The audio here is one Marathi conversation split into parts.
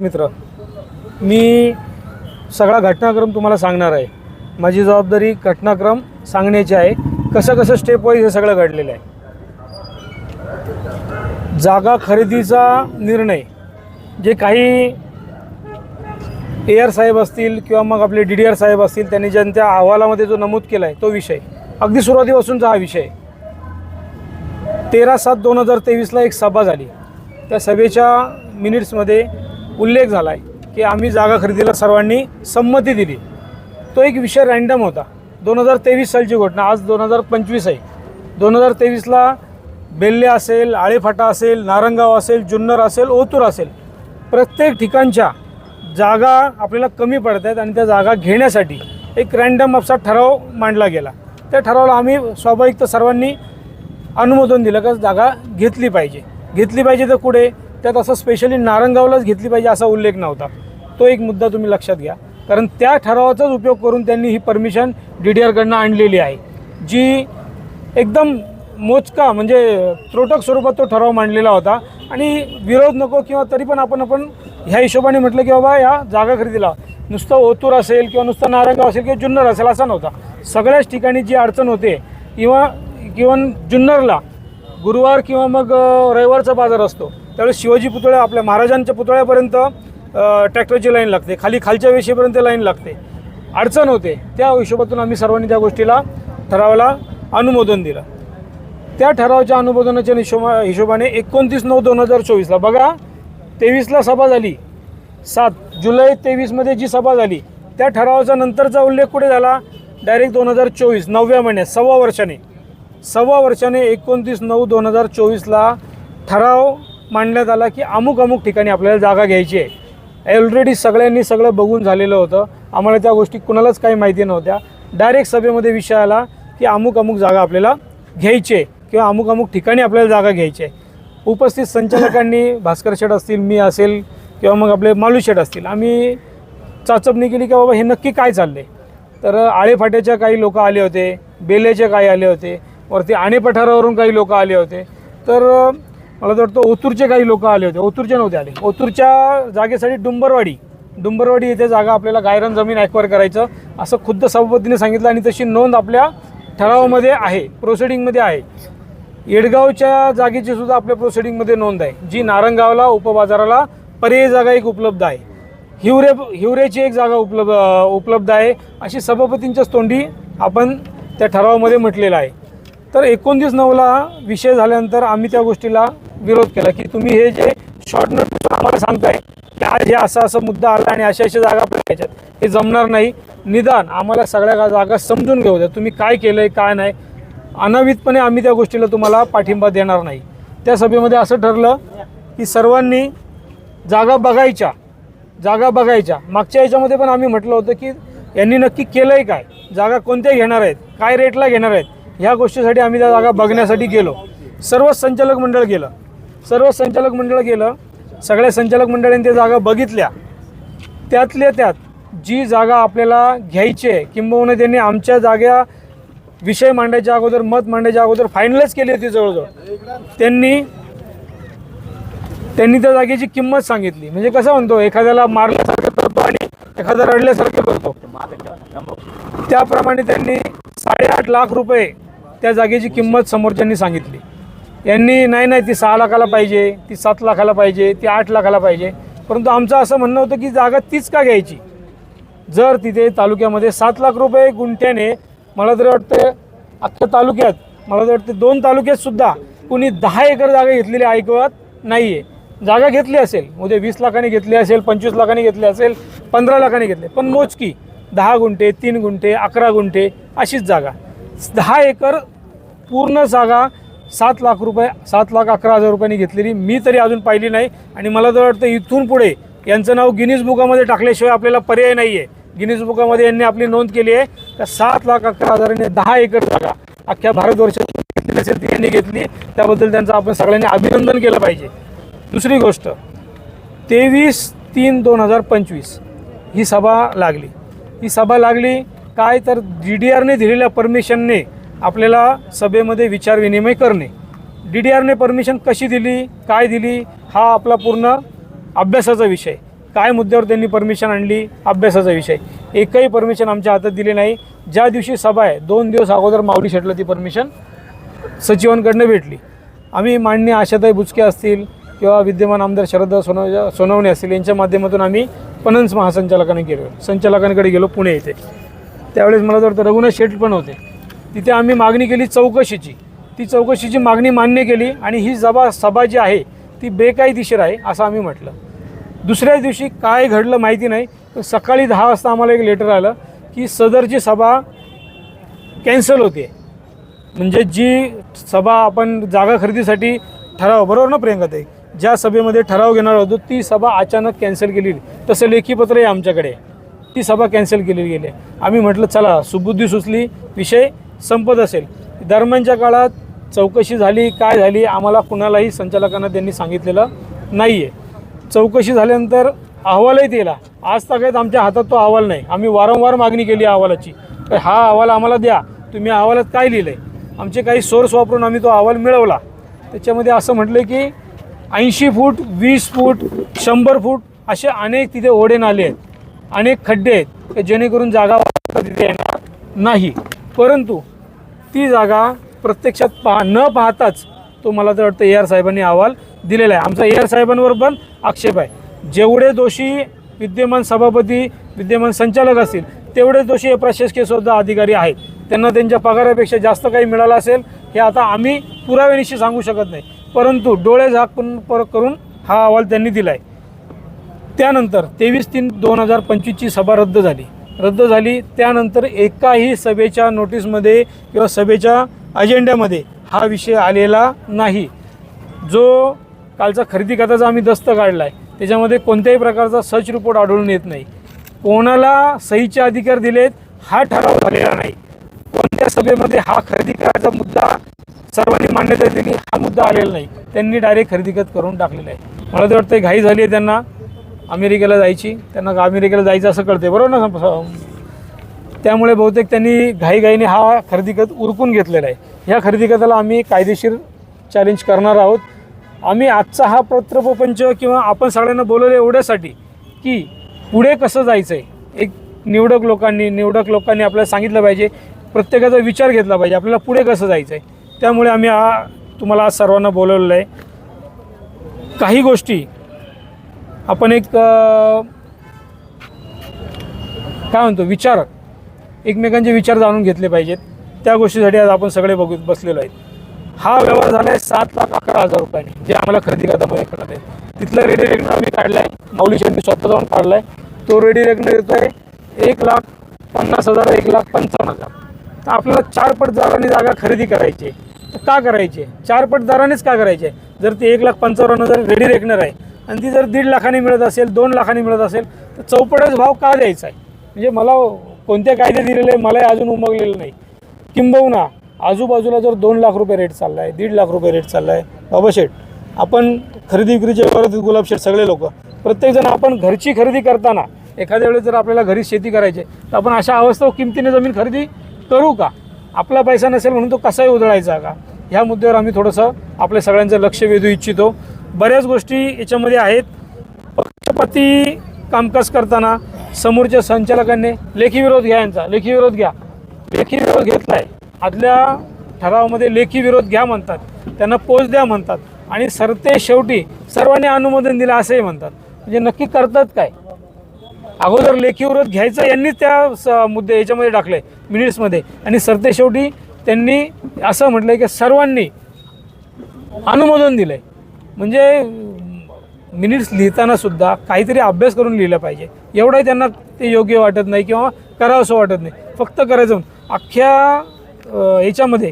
मित्र मी सगळा घटनाक्रम तुम्हाला सांगणार आहे. माझी जबाबदारी घटनाक्रम सांगण्याची आहे. कसं कसं स्टेप वाईज हे सगळं घडलेलं आहे. जागा खरेदीचा निर्णय जे काही ए आर साहेब असतील किंवा मग आपले डी डी आर साहेब असतील त्यांनी ज्यांच्या अहवालामध्ये जो नमूद केला आहे तो विषय. अगदी सुरुवातीपासूनचा हा विषय. तेरा सात दोन हजार तेवीसला एक सभा झाली. त्या सभेच्या मिनिट्समध्ये उल्लेख झाला आहे की आम्ही जागा खरेदीला सर्वांनी संमती दिली. तो एक विषय रँडम होता. दोन हजार तेवीस सालची घटना. आज दोन हजार पंचवीस आहे. दोन हजार तेवीसला बेल्ले असेल आळेफाटा असेल नारंगाव असेल जुन्नर असेल ओतूर असेल. प्रत्येक ठिकाणच्या जागा आपल्याला कमी पडत आहेत आणि त्या जागा घेण्यासाठी एक रँडम असा ठराव मांडला गेला. त्या ठरावाला आम्ही स्वाभाविक तर सर्वांनी अनुमोदन दिलं का जागा घेतली पाहिजे. घेतली पाहिजे तर कुठे? त्यात असं स्पेशली नारंगावलाच घेतली पाहिजे असा उल्लेख नव्हता. तो एक मुद्दा तुम्ही लक्षात घ्या. कारण त्या ठरावाचाच उपयोग करून त्यांनी ही परमिशन डी डी आरकडनं आणलेली आहे. जी एकदम मोजका म्हणजे त्रोटक स्वरूपात तो ठराव मांडलेला होता. आणि विरोध नको किंवा तरी पण आपण आपण ह्या हिशोबाने म्हटलं की बाबा या जागा खरेदीला. नुसतं ओतूर असेल किंवा नुसतं नारंगाव असेल किंवा जुन्नर असेल असा नव्हता. सगळ्याच ठिकाणी जी अडचण होते किंवा इवन जुन्नरला गुरुवार किंवा मग रविवारचा बाजार असतो. त्यावेळेस शिवाजी पुतळ्या आपल्या महाराजांच्या पुतळ्यापर्यंत ट्रॅक्टरची लाईन लागते. खाली खालच्या वेशीपर्यंत लाईन लागते. अडचण होते. त्या हिशोबातून आम्ही सर्वांनी त्या गोष्टीला ठरावाला अनुमोदन दिलं. त्या ठरावाच्या अनुमोदनाच्या हिशोबा हिशोबाने एकोणतीस नऊ दोन हजार चोवीसला बघा तेवीसला सभा झाली. सात जुलै तेवीसमध्ये जी सभा झाली त्या ठरावाचा नंतरचा उल्लेख कुठे झाला? डायरेक्ट दोन हजार चोवीस नवव्या महिन्यात सव्वा वर्षाने. सव्वा वर्षाने एकोणतीस नऊ दोन हजार चोवीसला ठराव मांडण्यात आला की अमुक अमुक ठिकाणी आपल्याला जागा घ्यायची आहे. ऑलरेडी सगळ्यांनी सगळं बघून झालेलं होतं. आम्हाला त्या गोष्टी कुणालाच काही माहिती नव्हत्या. डायरेक्ट सभेमध्ये विषय आला की अमुक अमुक जागा आपल्याला घ्यायची आहे किंवा अमुक अमुक ठिकाणी आपल्याला जागा घ्यायची आहे. उपस्थित संचालकांनी भास्कर शेठ असतील मी असेल किंवा मग आपले मालू शेठ असतील आम्ही चाचपणी केली की बाबा हे नक्की काय चाललं आहे तर आळेफाट्याच्या काही लोक आले होते बेलेचे काही आले होते वरती आणे पठारावरून काही लोक आले होते. तर मला तर वाटतं ओतूरचे काही लोक आले होते. ओतूरचे नव्हते आले. ओतूरच्या जागेसाठी डुंबरवाडी. डुंबरवाडी येथे जागा आपल्याला गायरन जमीन ॲक्वायर करायचं. असं खुद्द सभापतीने सांगितलं आणि तशी नोंद आपल्या ठरावामध्ये आहे. प्रोसिडिंगमध्ये आहे. येडगावच्या जागेची सुद्धा आपल्या प्रोसिडिंगमध्ये नोंद आहे. जी नारंगावला उपबाजाराला पर्यायी जागा एक उपलब्ध आहे. हिवरे हिवरेची एक जागा उपलब्ध उपलब्ध आहे. अशी सभापतींच्याच तोंडी आपण त्या ठरावामध्ये म्हटलेलं आहे. तर एकोणतीस नऊला विषय झाल्यानंतर आम्ही त्या गोष्टीला विरोध केला की तुम्ही हे जे शॉर्ट नोटीस आम्हाला सांगताय की आज हे असा असा मुद्दा आला आणि अशा अशा जागा आपल्या घ्यायच्यात. हे जमणार नाही. निदान आम्हाला सगळ्या जागा समजून घेऊ द्या. तुम्ही काय केलं आहे काय नाही अनावितपणे आम्ही त्या गोष्टीला तुम्हाला पाठिंबा देणार नाही. त्या सभेमध्ये असं ठरलं की सर्वांनी जागा बघायच्या जागा बघायच्या. मागच्या याच्यामध्ये पण आम्ही म्हटलं होतं की यांनी नक्की केलं आहे काय? जागा कोणत्या घेणार आहेत? काय रेटला घेणार आहेत? ह्या गोष्टीसाठी आम्ही त्या जागा बघण्यासाठी गेलो. सर्व संचालक मंडळ गेलं. सर्व संचालक मंडळ गेलं. सगळ्या संचालक मंडळांनी त्या जागा बघितल्या. त्यातल्या त्यात जी जागा आपल्याला घ्यायची आहे किंबहुना त्यांनी आमच्या जागा विषय मांडायच्या अगोदर मत मांडायच्या अगोदर फायनलच केली होती जवळजवळ. त्यांनी त्यांनी त्या जागेची किंमत सांगितली. म्हणजे कसं म्हणतो एखाद्याला मारल्यासारखं करतो आणि एखादा रडल्यासारखं करतो. त्याप्रमाणे त्यांनी साडेआठ लाख रुपये त्या जागेची किंमत समोरच्यांनी सांगितली. यांनी नाही नाही ती सहा लाखाला पाहिजे ती सात लाखाला पाहिजे ती आठ लाखाला पाहिजे. परंतु आमचं असं म्हणणं होतं की जागा तीच का घ्यायची? जर तिथे तालुक्यामध्ये सात लाख रुपये गुंठ्याने मला तरी वाटतं अख्ख्या तालुक्यात मला तर वाटतं दोन तालुक्यात सुद्धा कुणी दहा एकर जागा घेतलेली ऐकवत नाही आहे जागा घेतली असेल उद्या वीस लाखाने घेतली असेल पंचवीस लाखांनी घेतली असेल पंधरा लाखाने घेतले पण मोजकी दहा गुंठे तीन गुंठे अकरा गुंठे अशीच जागा. दहा एकर पूर्ण जागा सात लाख रुपये सात लाख अकरा हजार रुपयांनी घेतलेली. मी तरी अजून पाहिली नाही. आणि मला तर वाटतं इथून पुढे यांचं नाव गिनीज बुकामध्ये टाकल्याशिवाय आपल्याला पर्याय नाही आहे गिनीज बुकामध्ये यांनी आपली नोंद केली आहे. तर सात लाख अकरा हजारांनी दहा एकर जागा अख्ख्या भारतवर्षात घेतलेली असेल ती यांनी घेतली. त्याबद्दल त्यांचं आपण सगळ्यांनी अभिनंदन केलं पाहिजे. दुसरी गोष्ट तेवीस तीन दोन हजार पंचवीस ही सभा लागली. ही सभा लागली काय तर डी डी आरने दिलेल्या परमिशनने आपल्याला सभेमध्ये विचारविनिमय करणे. डी डी आरने परमिशन कशी दिली काय दिली हा आपला पूर्ण अभ्यासाचा विषय. काय मुद्द्यावर त्यांनी परमिशन आणली अभ्यासाचा विषय. एकही परमिशन आमच्या हातात दिली नाही. ज्या दिवशी सभा आहे दोन दिवस अगोदर माऊली शेटला ती परमिशन सचिवांकडनं भेटली. आम्ही मान्य आशाताई बुचके असतील किंवा विद्यमान आमदार शरद सोनव सोनवणे असतील यांच्या माध्यमातून आम्ही पणन्स महासंचालकाने गेलो. संचालकांकडे गेलो पुणे येथे. त्यावेळेस मला तर रघुनाथ शेट पण होते. तिथे आम्ही मागणी केली चौकशीची. ती चौकशीची मागणी मान्य केली आणि ही सभा सभा जी आहे ती बेकायदेशीर आहे असं आम्ही म्हटलं. दुसऱ्या दिवशी काय घडलं माहिती नाही. तर सकाळी दहा वाजता आम्हाला एक लेटर आलं की सदरची सभा कॅन्सल होते. म्हणजे जी सभा आपण जागा खरेदीसाठी ठराव बरोबर ना प्रियंका ताई? ज्या सभेमध्ये ठराव घेणार होतो ती सभा अचानक कॅन्सल केली. तसं लेखीपत्रही आमच्याकडे. ती सभा कॅन्सल केलेली गेली. आम्ही म्हटलं चला सुबुद्धी सुचली विषय संपत असेल. दरम्यानच्या काळात चौकशी झाली काय झाली आम्हाला कुणालाही संचालकांना त्यांनी सांगितलेलं नाही आहे चौकशी झाल्यानंतर अहवालही दिला. आज तागायत आमच्या हातात तो अहवाल नाही. आम्ही वारंवार मागणी केली अहवालाची. तर हा अहवाल आम्हाला द्या. तुम्ही अहवालात काय लिहिलं आहे आमचे काही सोर्स वापरून आम्ही तो अहवाल मिळवला. त्याच्यामध्ये असं म्हटलं की ऐंशी फूट वीस फूट शंभर फूट असे अनेक तिथे ओढे नाले आहेत. अनेक खड्डे आहेत. जेणेकरून जागा तिथे येणार नाही. परंतु ती जागा प्रत्यक्षात पहा न पाहताच तो मला तर वाटतं ए आर साहेबांनी अहवाल दिलेला आहे. आमचा ए आर साहेबांवर पण आक्षेप आहे. जेवढे दोषी विद्यमान सभापती विद्यमान संचालक असतील तेवढे दोषी हे प्रशासकीय सुद्धा अधिकारी आहेत. त्यांना त्यांच्या पगारापेक्षा जास्त काही मिळालं असेल हे आता आम्ही पुराव्यानिशी सांगू शकत नाही. परंतु डोळे झाकून पर करून हा अहवाल त्यांनी दिला आहे त्यानंतर तेवीस तीन दोन हजार पंचवीसची सभा रद्द झाली. रद्द झाली. त्यानंतर एकाही सभेच्या नोटीसमध्ये किंवा सभेच्या अजेंड्यामध्ये हा विषय आलेला नाही. जो कालचा खरेदी खात्याचा आम्ही दस्त काढला आहे त्याच्यामध्ये कोणत्याही प्रकारचा सर्च रिपोर्ट आढळून येत नाही. कोणाला सहीचे अधिकार दिलेत हा ठराव झालेला नाही. कोणत्या सभेमध्ये हा खरेदी करायचा मुद्दा सर्वांनी मान्यता दिली हा मुद्दा आलेला नाही. त्यांनी डायरेक्ट खरेदी करून टाकलेला आहे. मला तर वाटतं घाई झाली आहे त्यांना. अमेरिकेला जायची. त्यांना अमेरिकेला जायचं असं कळते बरोबर ना त्यामुळे बहुतेक त्यांनी घाईघाईने हा खरेदी खत उरकून घेतलेला आहे. ह्या खरेदी खताला आम्ही कायदेशीर चॅलेंज करणार आहोत. आम्ही आजचा हा पत्रप्रपंच किंवा आपण सगळ्यांना बोलवलं एवढ्यासाठी की पुढे कसं जायचं आहे एक निवडक लोकांनी निवडक लोकांनी आपल्याला सांगितलं पाहिजे. प्रत्येकाचा विचार घेतला पाहिजे. आपल्याला पुढे कसं जायचं आहे त्यामुळे आम्ही हा तुम्हाला आज सर्वांना बोलवलेलं आहे. काही गोष्टी आपण एक काय म्हणतो विचार एकमेकांचे विचार जाणून घेतले पाहिजेत. त्या गोष्टीसाठी आज आपण सगळे बघू बसलेलो आहेत. हा व्यवहार झाला आहे सात लाख अकरा हजार रुपयांनी. जे आम्हाला खरेदी करतामध्ये कळत आहे तिथला रेडी रेकनर आम्ही काढला आहे माऊली शेट्टी स्वतः जाऊन काढला आहे तो रेडी रेकनर येतो आहे एक लाख पन्नास हजार एक लाख पंचावन्न हजार. तर आपल्याला चार पट दराने जागा खरेदी करायची आहे. तर का करायची आहे? चार पट दरानेच का करायचे आहे? जर ते एक लाख पंचावन्न हजार रेडी रेकनर आहे आणि ती जर दीड लाखांनी मिळत असेल दोन लाखांनी मिळत असेल तर चौपटच भाव का द्यायचा आहे? म्हणजे मला कोणते कायदे दिलेले मलाही अजून उमगलेलं नाही. किंबहुना आजूबाजूला जर दोन लाख रुपये रेट चालला आहे दीड लाख रुपये रेट चालला आहे बाबाशेठ आपण खरेदी विक्रीचे करत गुलाबशेठ सगळे लोक. प्रत्येकजण आपण घरची खरेदी करताना एखाद्या वेळेस जर आपल्याला घरी शेती करायची आहे, तर आपण अशा अवस्था किमतीने जमीन खरेदी करू का? आपला पैसा नसेल म्हणून तो कसाही उधळायचा का? ह्या मुद्द्यावर आम्ही थोडंसं आपल्या सगळ्यांचं लक्ष वेधू इच्छितो. बऱ्याच गोष्टी याच्यामध्ये आहेत. पक्षपाती कामकाज करताना समोरच्या संचालकांनी लेखी विरोध घ्या यांचा लेखी विरोध घ्या. लेखी विरोध घेतलाय. आदल्या ठरावामध्ये लेखी विरोध घ्या म्हणतात. त्यांना पोच द्या म्हणतात. आणि सरते शेवटी सर्वांनी अनुमोदन दिलं असंही म्हणतात. म्हणजे नक्की करतात काय? अगोदर लेखी विरोध घ्यायचा यांनी त्या स- मुद्दे याच्यामध्ये टाकले मिनिट्समध्ये आणि सरते शेवटी त्यांनी असं म्हटलं की सर्वांनी अनुमोदन दिलंय. म्हणजे मिनिट्स लिहिताना सुद्धा काहीतरी अभ्यास करून लिहिलं पाहिजे. एवढंही त्यांना ते योग्य वाटत नाही किंवा करावंसं वाटत नाही. फक्त करायचं अख्ख्या याच्यामध्ये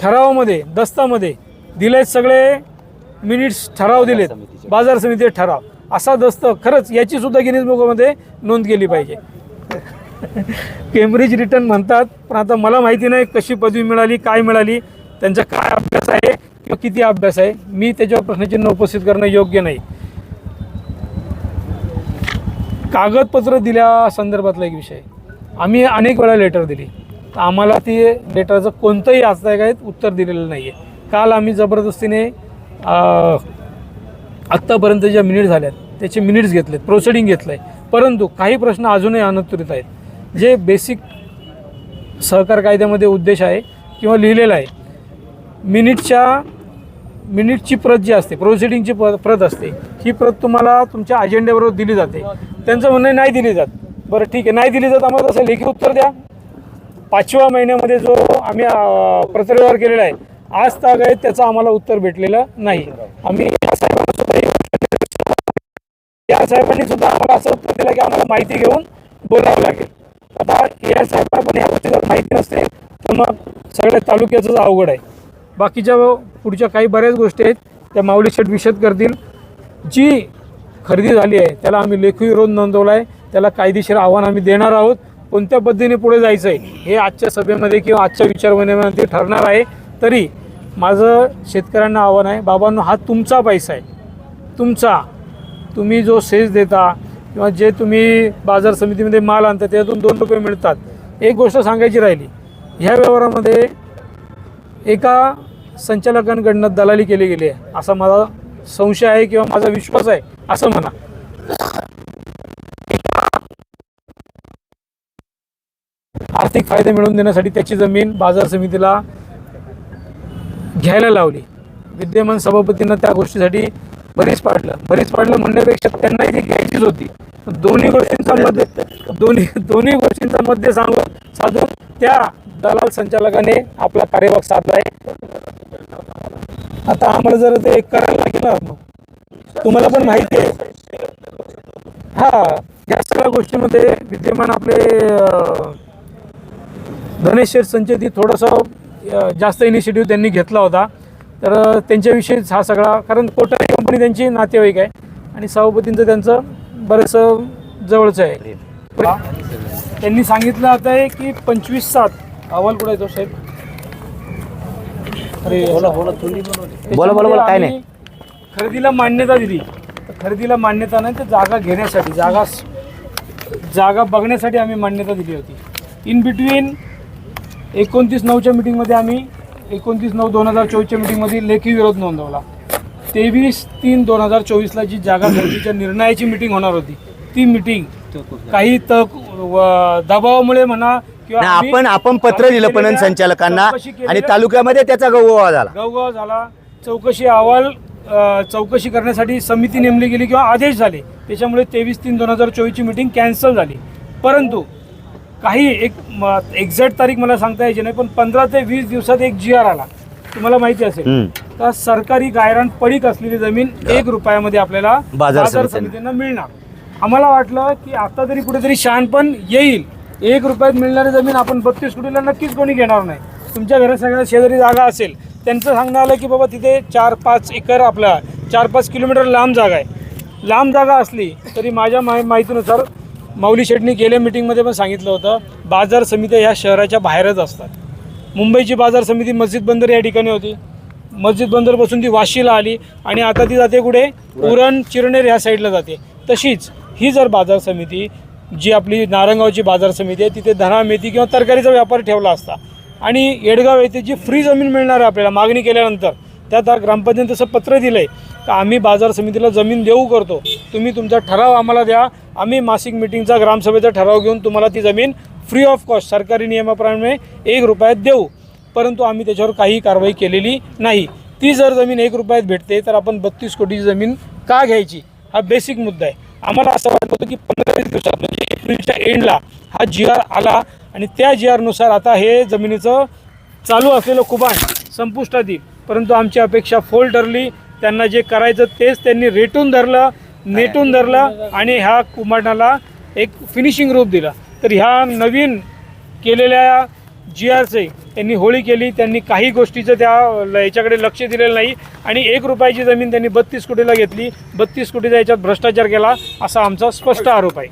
ठरावामध्ये दस्तामध्ये दिले सगळे मिनिट्स ठराव दिलेत. बाजार समिती ठराव. असा दस्त खरंच याची सुद्धा गिनीज बुकमध्ये नोंद केली पाहिजे. केम्ब्रिज रिटर्न म्हणतात पण आता मला माहिती नाही कशी पदवी मिळाली काय मिळाली त्यांचा काय अभ्यास आहे किती अभ्यास आहे? मी त्याच्यावर प्रश्नचिन्ह उपस्थित करणं योग्य नाही. कागदपत्र दिल्या संदर्भातला एक विषय. आम्ही अनेक वेळा लेटर दिली. तर आम्हाला ती लेटरचं कोणतंही आजतागायत उत्तर दिलेलं नाही आहे काल आम्ही जबरदस्तीने आत्तापर्यंत ज्या मिनिट झाल्यात त्याचे मिनिट्स घेतलेत प्रोसिडिंग घेतलं आहे परंतु काही प्रश्न अजूनही अनुत्तरित आहेत. जे बेसिक सहकार कायद्यामध्ये उद्देश आहे किंवा लिहिलेला आहे मिनिटच्या मिनिटची प्रत जी असते प्रोसिडिंगची प्र प्रत असते ही प्रत तुम्हाला तुमच्या अजेंड्याबरोबर दिली जाते. त्यांचं म्हणणं आहे, नाही दिली जात. बरं ठीक आहे. नाही दिली जात आम्हाला तसं लेखी उत्तर द्या. पाचव्या महिन्यामध्ये जो आम्ही अं, केलेला आहे आज ताग आहे त्याचं आम्हाला उत्तर भेटलेलं नाही. आम्ही या सुद्धा साहेबांनी सुद्धा आम्हाला असं उत्तर दिलं की आम्हाला माहिती घेऊन बोलावं लागेल. आता या साहेबांना पण या गोष्टीला माहिती नसते तर मग सगळ्या तालुक्याचंच अवघड आहे. बाकीच्या पुढच्या काही बऱ्याच गोष्टी आहेत त्या माऊली शेठ विशद करतील. जी खरेदी झाली आहे त्याला आम्ही लेखी विरोध नोंदवला आहे त्याला कायदेशीर आव्हान आम्ही देणार आहोत. कोणत्या पद्धतीने पुढे जायचं आहे हे आजच्या सभेमध्ये किंवा आजच्या विचारविनिमयामध्ये ठरणार आहे. तरी माझं शेतकऱ्यांना आव्हान आहे बाबांनो हा तुमचा पैसा आहे. तुमचा. तुम्ही जो सेज देता किंवा जे तुम्ही बाजार समितीमध्ये माल आणता त्यातून दोन रुपये मिळतात. एक गोष्ट सांगायची राहिली ह्या व्यवहारामध्ये एका संचालकांकडनं दलाली केली गेली आहे. असा माझा संशय आहे किंवा माझा विश्वास आहे असं म्हणा. आर्थिक फायदे मिळवून देण्यासाठी त्याची जमीन बाजार समितीला घ्यायला लावली. विद्यमान सभापतींना त्या गोष्टीसाठी बरीच पाडलं. बरीच पाडलं म्हणण्यापेक्षा त्यांना ती घ्यायचीच होती. दोन्ही गोष्टींचा मध्ये दोन्ही दोन्ही गोष्टींचा मध्ये सांगून साधून त्या दलाल संचालकाने आपला कार्यभाग साधला आहे आता आम्हाला जर ते करायला लागेल तुम्हाला पण माहिती आहे. हा या सगळ्या गोष्टीमध्ये विद्यमान आपले अं, धनेश शेठ संचेती थोडंसं जास्त इनिशिएटिव्ह त्यांनी घेतला होता. तर त्यांच्याविषयीच हा सगळा कारण कोटारी कंपनी त्यांची नातेवाईक आहे आणि सभापतींचं त्यांचं बरंचसं जवळचं आहे. त्यांनी सांगितलं आता आहे की पंचवीस सात अहवाल कुठे येतो साहेब? अरे बोला बोला काय नाही. खरेदीला मान्यता दिली. तर खरेदीला मान्यता नाही तर जागा घेण्यासाठी जागा जागा बघण्यासाठी आम्ही मान्यता दिली होती. इन बिटवीन एकोणतीस नऊच्या मिटिंगमध्ये आम्ही एकोणतीस नऊ दोन हजार चोवीसच्या मिटिंगमध्ये लेखी विरोध नोंदवला. तेवीस तीन दोन हजार चोवीसला जी जागा खरेदीच्या निर्णयाची मिटिंग होणार होती ती मिटिंग काही तक व- दबावामुळे म्हणा किंवा नाही, आम्ही- आपण आपण पत्र आम्ही दिलं पणन संचालकांना चौकशी आणि तालुक्यामध्ये त्याचा गौरव झाला. गवगव झाला. चौकशी अहवाल अ, चौकशी करण्यासाठी समिती नेमली गेली किंवा आदेश झाले. त्याच्यामुळे तेवीस तीन दोन हजार चोवीसची मिटिंग कॅन्सल झाली. परंतु काही एक एक्झॅक्ट तारीख मला सांगता यायची नाही पण पंधरा ते वीस दिवसात एक जी आर आला. तुम्हाला माहिती असेल. हम्म. का सरकारी गायरान पडीक असलेली जमीन एक रुपयामध्ये आपल्याला बाजार समित्यांना. समितींना. मिळणार. आम्हाला वाटलं की आता तरी कुठेतरी शहाणपण येईल. एक रुपयात मिळणारी जमीन आपण बत्तीस कोटीला नक्कीच कोणी घेणार नाही. तुमच्या घरात सगळ्या शेजारी जागा असेल त्यांचं सांगणं आलं की बाबा तिथे चार पाच एकर आपला चार पाच किलोमीटर लांब जागा आहे. लांब जागा असली तरी माझ्या माहि माहितीनुसार माऊली शेटणी गेल्या मिटिंगमध्ये पण सांगितलं होतं बाजार समित्या ह्या शहराच्या बाहेरच असतात. मुंबईची बाजार समिती मस्जिद बंदर या ठिकाणी होती. मस्जिद बंदरपासून ती वाशीला आली आणि आता ती जाते कुठे? उरण. चिरनेर ह्या साईडला जाते. तशीच ही जर बाजार समिती जी आपली नारंगावची बाजार समिती आहे तिथे धना मेथी किंवा तरकारीचा व्यापार ठेवला असता. आणि येडगाव येथे जी फ्री जमीन मिळणार आहे आपल्याला मागणी केल्यानंतर त्यात ग्रामपंचायत तसं पत्र दिलं आहे का आम्ही बाजार समितीला जमीन देऊ करतो. तुम्ही तुमचा ठराव आम्हाला द्या. आम्ही मासिक मिटिंगचा ग्रामसभेचा ठराव घेऊन तुम्हाला ती जमीन फ्री ऑफ कॉस्ट सरकारी नियमाप्रमाणे एक रुपयात देऊ. परंतु आम्ही त्याच्यावर काही कारवाई केलेली नाही. ती जर जमीन एक रुपयात भेटते तर आपण बत्तीस कोटीची जमीन का घ्यायची? हा बेसिक मुद्दा आहे. आम्हाला असं वाटत होतं की पंधरा वीस दिवसात म्हणजे एप्रिलच्या एंडला हा जी आर आला आणि त्या जी आरनुसार आता हे जमिनीचं चालू असलेलं कुबाण संपुष्टात येईल. परंतु आमची अपेक्षा फोल ठरली त्यांना जे करायचं तेच त्यांनी रेटून धरलं नेटून धरलं आणि ह्या कुंभारणाला एक फिनिशिंग रूप दिलं. तर ह्या नवीन केलेल्या जी आरचे त्यांनी होळी केली त्यांनी काही गोष्टीचं त्या ल- याच्याकडे लक्ष दिलेलं नाही आणि एक रुपयाची जमीन त्यांनी बत्तीस कोटीला घेतली. बत्तीस कोटीचा याच्यात भ्रष्टाचार केला असा आमचा स्पष्ट आरोप आहे.